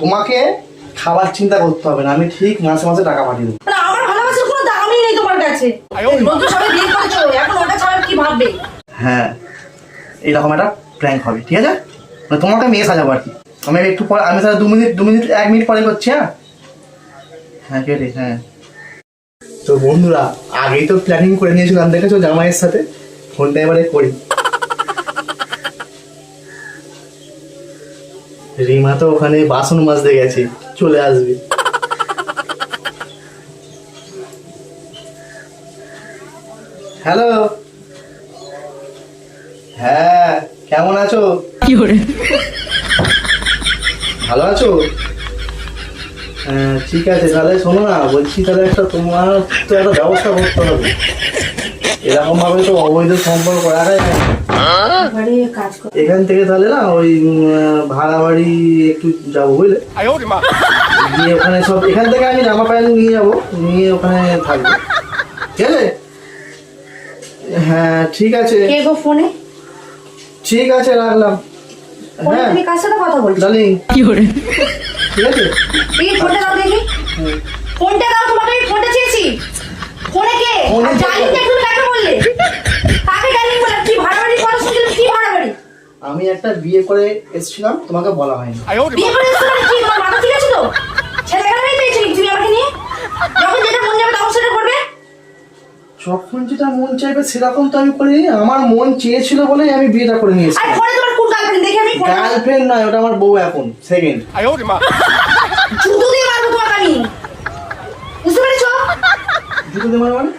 তোমাকে খাবার চিন্তা করতে হবে না আমি ঠিক মাসে মাসে টাকা পাঠিয়ে দেবো। মানে আমার ভালোবাসার কোনো দামই নেই তোমার কাছে। বন্ধু সবাই বিয়ে করেছ এখন ওটা ছাড়া কি ভাববে? হ্যাঁ এরকম একটা প্র্যাঙ্ক হবে ঠিক আছে? মানে তোমাকে মেয়ে সাজাবো আর কি। আমি একটু পর আমি তাহলে দু মিনিট দু মিনিট এক মিনিট পরে করছি হ্যাঁ? হ্যাঁ কেটে হ্যাঁ। তো বন্ধুরা আগেই তো প্ল্যানিং করে নিয়েছিলাম দেখেছ জামাইয়ের সাথে? ফোনটা এবারে করি। রিমা তো ওখানে বাসন মাজতে গেছে চলে আসবে। হ্যালো? হ্যাঁ কেমন আছো? কি করে ভালো আছো? হ্যাঁ ঠিক আছে তাহলে শোনো না বলছি তাহলে একটা তোমার তো একটা ব্যবস্থা করতে হবে। এরকম ভাবে তো অবৈধ সম্পর্ক রাখা যায় কাজ এখান থেকে তাহলে না ওই ভাড়া বাড়ি একটু যাব বুঝলে? গিয়ে ওখানে সব এখান থেকে আমি জামা প্যান্ট নিয়ে যাব নিয়ে ওখানে থাকব। ঠিক আছে? হ্যাঁ ঠিক আছে। কে গো ফোনে? ঠিক আছে রাখলাম। হ্যাঁ। তুমি কার সাথে কথা বলছো? ডার্লিং ঠিক আছে? ফোনটা দাও দেখি? ফোনটা দাও তোমাকে? আমি ফোনটা চেয়েছি। ফোনে কে? ফোনে আর কে? ডালিং একটু কাকে বললে কাকে ডালিং বললে কি ভাড়াবাড়ি কথা শুনছিলাম কি ভাড়াবাড়ি আমি একটা বিয়ে করে এসেছিলাম তোমাকে বলা হয়নি। বিয়ে করে এসছো মানে কি? তোমার মাথা ঠিক আছে তো? ছেলে খেলাটাই পেয়েছ তুমি আমাকে নিয়ে? যখন যেটা মন যাবে তখন সেটা করবে? যখন যেটা মন চাইবে সেরকম তো আমি করিনি আমার মন চেয়েছিল বলেই আমি বিয়েটা করে নিয়ে আর এসেছিলাম ফোনে তোমার কোন গার্লফ্রেন্ড দেখে আমি গার্লফ্রেন্ড নয় ওটা আমার বউ এখন সেকেন্ড জুতো দিয়ে মারবো তোমাকে আমি। বুঝতে পেরেছ? দুটো দেবার মানে?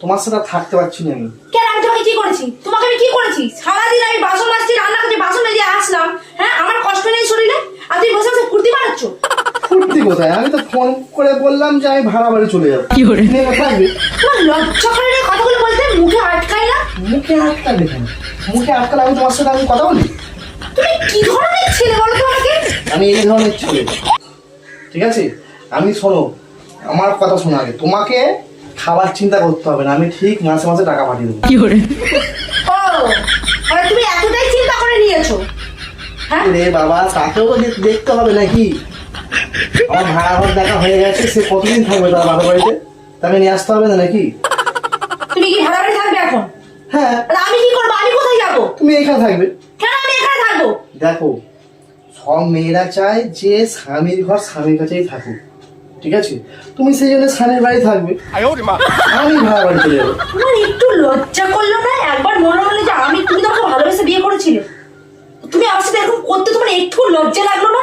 তোমার সাথে আর থাকতে পারছি না আমি। কেন? আমি তোমাকে কি করেছি? তোমাকে আমি কি করেছি? সারাদিন আমি বাসন মাজছি রান্না করছি বাসন মেজে আসলাম হ্যাঁ? আমার কষ্ট নেই শরীরে? আর তুমি বসে বসে ফুর্তি মারাচ্ছ ফুর্তি কোথায়? আমি তো ফোন করে বললাম যে আমি ভাড়া বাড়ি চলে যাব। নেমে থাকবে তোমার লজ্জা করে না কথাগুলো বলতে মুখে আটকাই না? মুখে আটকালে কেন? মুখে আটকালে আমি তোমার সাথে আমি কথা বলি? তুমি কি ধরনের ছেলে বলো তো আমাকে? আমি এই ধরনের ছেলে। ঠিক আছে? আমি শোনো আমার কথা শোনো আগে। তোমাকে খাবার চিন্তা করতে হবে না আমি ঠিক মাসে মাসে টাকা পাঠিয়ে দেবো। ও মানে তুমি এতটাই চিন্তা করে নিয়েছো। হ্যাঁ? রে বাবা তাকেও দেখতে হবে নাকি? আমার ভাড়া ঘর দেখা হয়ে গেছে সে কতদিন থাকবে তার বাপের বাড়িতে? তাকে নিয়ে আসতে হবে না নাকি? তুমি কি ভাড়া বাড়ি থাকবে এখন? হ্যাঁ। আর আমি কি করব? আমি কোথায় যাব? তুমি এখানে থাকবে। কেন আমি এখানে থাকব? দেখো সব মেয়েরা চায় যে স্বামীর ঘর স্বামীর কাছেই থাকুক। ঠিক আছে? তুমি সেই জন্য স্বামীর বাড়ি থাকবে। আমি ভাড়া বাড়ি চলে যাব। একটু লজ্জা করল না? একবার মনে হলো যে আমি তুমি তোমাকে ভালোবেসে বিয়ে করেছিলে। তুমি আমার সাথে এরকম করতে তোমার একটু লজ্জা লাগল না?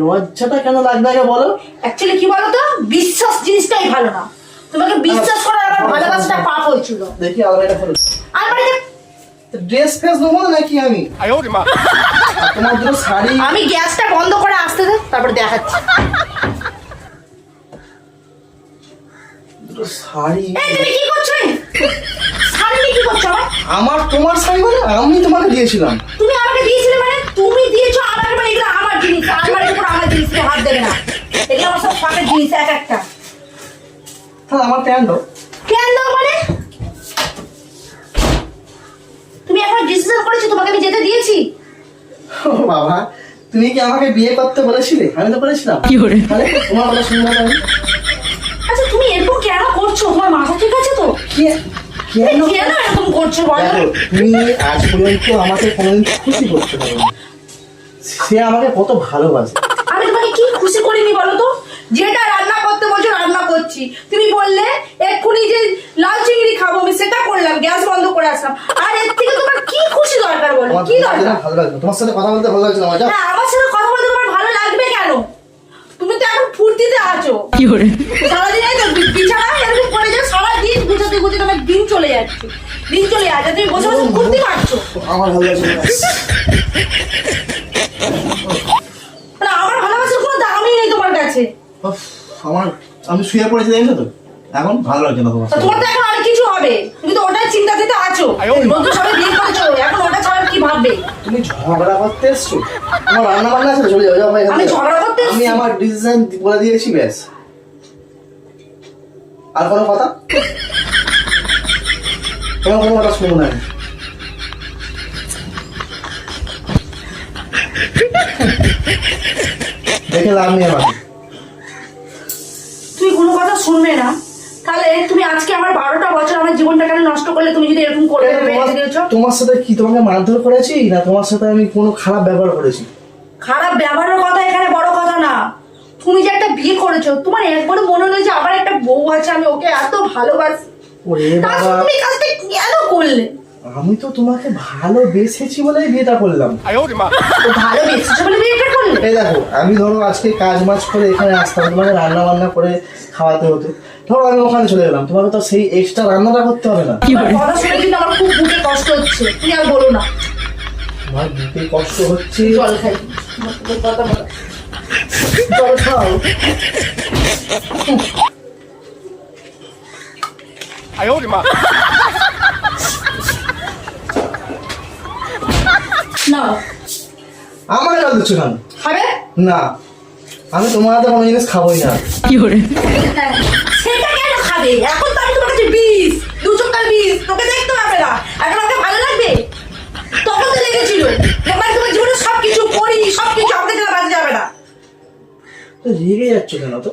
লজ্জাটা কেন লাগবে আগে বলো? অ্যাকচুয়ালি কি বলতো? বিশ্বাস জিনিসটাই ভালো না। তোমাকে বিশ্বাস করার আমার ভালোবাসাটা পাপ হয়েছিল। দেখি আলাদা খোলো আর বাড়িতে ড্রেস ফ্রেস নেব না নাকি আমি? আর তোমার শাড়ি আমি গ্যাসটা বন্ধ করে আসতে দে তারপর দেখাচ্ছি। দুটো শাড়ি। এই তুমি কি করছ? এই? কি করছ আমার আমার তোমার শাড়ি মানে আমি তোমাকে দিয়েছিলাম। তুমি আমাকে দিয়েছিলে মানে? তুমি দিয়েছ আমাকে মানে এগুলো আমার জিনিস। আমার উপর আমার জিনিস হাত দেবে না। এগুলো আমার সব শখের জিনিস এক একটা। তাহলে আমার প্যান্ট দাও। কেন দাও মানে? তুমি এখন ডিসিশন করেছ তোমাকে আমি যেতে দিয়েছি? ও বাবা তুমি কি আমাকে বিয়ে করতে বলেছিলে? আমি তো বলেছিলাম। তাহলে তোমার কথা শুনব আমি করছ? তোমার মাথা ঠিক আছে তো? কেন এরকম করছ বলো? তুমি আজ পর্যন্ত আমাকে কোনোদিন খুশি করছ সে আমাকে কত ভালোবাসে। আমি তোমাকে কি খুশি করিনি বলো তো? যেটা রান্না করতে বলছো রান্না করছি। তুমি বললে এক্ষুনি যে লাল চিংড়ি খাব আমি সেটা করলাম গ্যাস বন্ধ করে আসলাম। আর এর থেকে তোমার কি খুশি দরকার বলো? কি দরকার? ভালো লাগবে তোমার সাথে কথা বলতে ভালো লাগছে আমার হ্যাঁ আমার সাথে কথা বলতে তোমার ভালো লাগবে কেন? তুমি তো এখন ফুর্তিতে আছো। সারাদিন এই তো বিছানায় এরকম পড়ে যাও সারাদিন গুছাতে গুছাতে আমার দিন চলে যাচ্ছে। দিন চলে যাচ্ছে তুমি বসে বসে ফুর্তি পারছ। আমার ভালো লাগছে না। আমার ভালোবাসার কোনো দামই নেই তোমার কাছে। আমার আমি শুয়ে পড়েছি দেখছ তো এখন ভালো লাগছে না তোমার তোমার তো এখন অনেক কিছু হবে। তুমি তো ওটাই আছো। বন্ধু সবাই বিয়ে করেছ এখন ওটা ছাড়া কি ভাববে? তুমি ঝগড়া করতে এসছো? আমার রান্না বান্না আছে চলে যাও যাও ভাই আমি ঝগড়া করতে আমি আমার ডিসিশন বলে দিয়েছি ব্যাস। আর কোনো কথা? তোমার কোনো কথা শুনব না। দেখে লাভ নেই আমাকে। তুমি কোনো কথা শুনবে না। তাহলে তুমি আজকে আমার বারোটা বছর আমার জীবনটা কেন নষ্ট করলে তুমি যদি এরকম করে তোমার- সাথে কি তোমাকে মারধর করেছি না তোমার সাথে আমি কোনো খারাপ ব্যবহার করেছি? খারাপ ব্যবহারের কথা এখানে বড় কথা না। তুমি যে একটা বিয়ে করেছ তোমার একবারও মনে হলো যে আমার একটা বউ আছে আমি ওকে এত ভালোবাসি। ওরে বাবা। তুমি কেন করলে আমি তো তোমাকে ভালোবেসেছি বলেই বিয়েটা করলাম। তো ভালোবেসেছো বলে বিয়েটা করলে? এই দেখো আমি ধরো আজকে কাজ মাজ করে এখানে আসতাম তোমাকে রান্না বান্না করে খাওয়াতে হতো। ধরো আমি ওখানে চলে গেলাম তোমাকে তো সেই এক্সট্রা রান্নাটা করতে হবে না। কথা শুনে কিন্তু আমার খুব বুকে কষ্ট হচ্ছে তুমি আর বলো না। আমার বুকে কষ্ট হচ্ছে। জল খাই। জল খাও। না আমার জল দিচ্ছ কেন? খাবে? না। আমি তোমার হাতে কোনো জিনিস খাবোই না। হ্যাঁ, সেটা কেন খাবে? এখন তো আমি তোমার কাছে বিষ দু বিষ তোকে দেখতে হবে না। এখন আমাকে ভালো লাগবে? তখন তো লেগেছিল এবার তোমার জীবনে সব কিছু করি সব কিছু আমাকে যেন বাজে যাবে না। তো রেগে যাচ্ছ কেন তো?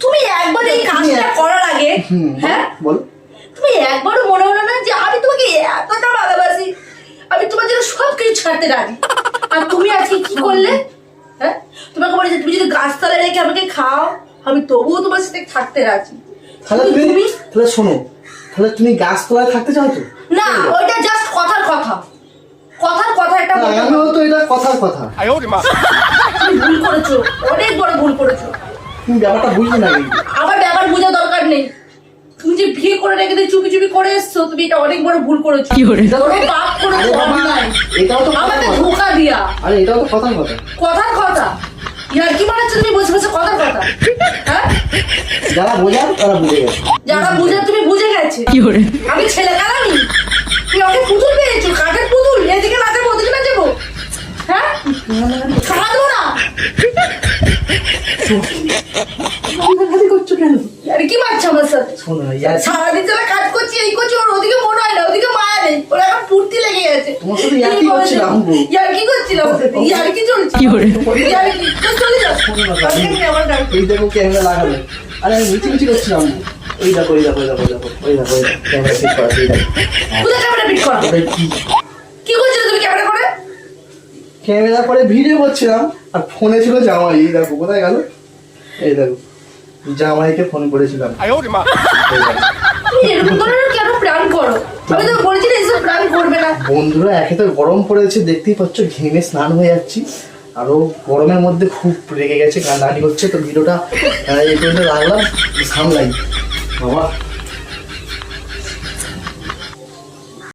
তুমি একবার এই কাজটা করার আগে হ্যাঁ? বল। তুমি একবারও কিছু রাজি। আর তুমি আজকে কি করলে? হ্যাঁ? তোমাকে বলে যে তুমি যদি গাছতলায় রেখে আমাকে খাও আমি তবুও তোমার সাথে থাকতে রাজি। তাহলে তুমি তাহলে শোনো তাহলে তুমি গাছতলায় থাকতে চাও তো? না ওইটা জাস্ট কথার কথা। কথার কথা একটা আমিও তো এটা কথার কথা। তুমি ভুল করেছ অনেক বড় ভুল করেছ। তুমি ব্যাপারটা বুঝবে না আবার ব্যাপার বোঝা দরকার নেই। তুমি যে বিয়ে করে রেখে দিয়ে চুপি চুপি করে এসছো তুমি এটা অনেক বড় ভুল করেছ। বড় পাপ করেছ অন্যায়। এটাও তো আমাকে ধোকা দিয়া। আরে এটাও তো কথার কথা। কথার কথা? ইয়ার কি বানাচ্ছ তুমি বসে বসে কথার কথা? হ্যাঁ? যারা বোঝার তারা বুঝে গেছে। যারা বুঝে তুমি বুঝে গেছে। আমি ছেলে কালামি তুই ওকে পুতুল পেয়েছ কাঠের পুতুল? এদিকে নাচাবো ওদিকে নাচাবো হ্যাঁ? না কান্নাকাটি করছ কেন আর কি মারছো আমার সাথে? শোনো না, ইয়ার সারাদিন যারা কাজ করছি এই করছি ওর ওদিকে মনে হয় না ওদিকে মায়া নেই ওর এখন ফুর্তি লেগে গেছে। তোমার সাথে ইয়ার্কি করছিলাম, করছিলাম ইয়ার্কি চলছে? চলে যাও এই দেখো ক্যামেরা লাগাবে আরে আমি করছিলাম ওই দেখো ওই দেখো ওই দেখো ওই দেখো ওই দেখো ক্যামেরা ঠিক করা এই দেখো। কোথায় ক্যামেরা পিট করা? কি? কি করছিলে তুমি ক্যামেরা করে? ক্যামেরা করে ভিডিও করছিলাম আর ফোনে ছিল জামাই এই দেখো কোথায় গেল? এই দেখো। জামাইকে ফোন করেছিলাম। বন্ধুরা একে তো গরম পড়েছে দেখতেই পাচ্ছ ঘেমে স্নান হয়ে যাচ্ছি। আরও গরমের মধ্যে খুব রেগে গেছে কান্নাকাটি হচ্ছে তো ভিডিওটা এই পর্যন্ত রাখলাম। সামলাই। বাবা।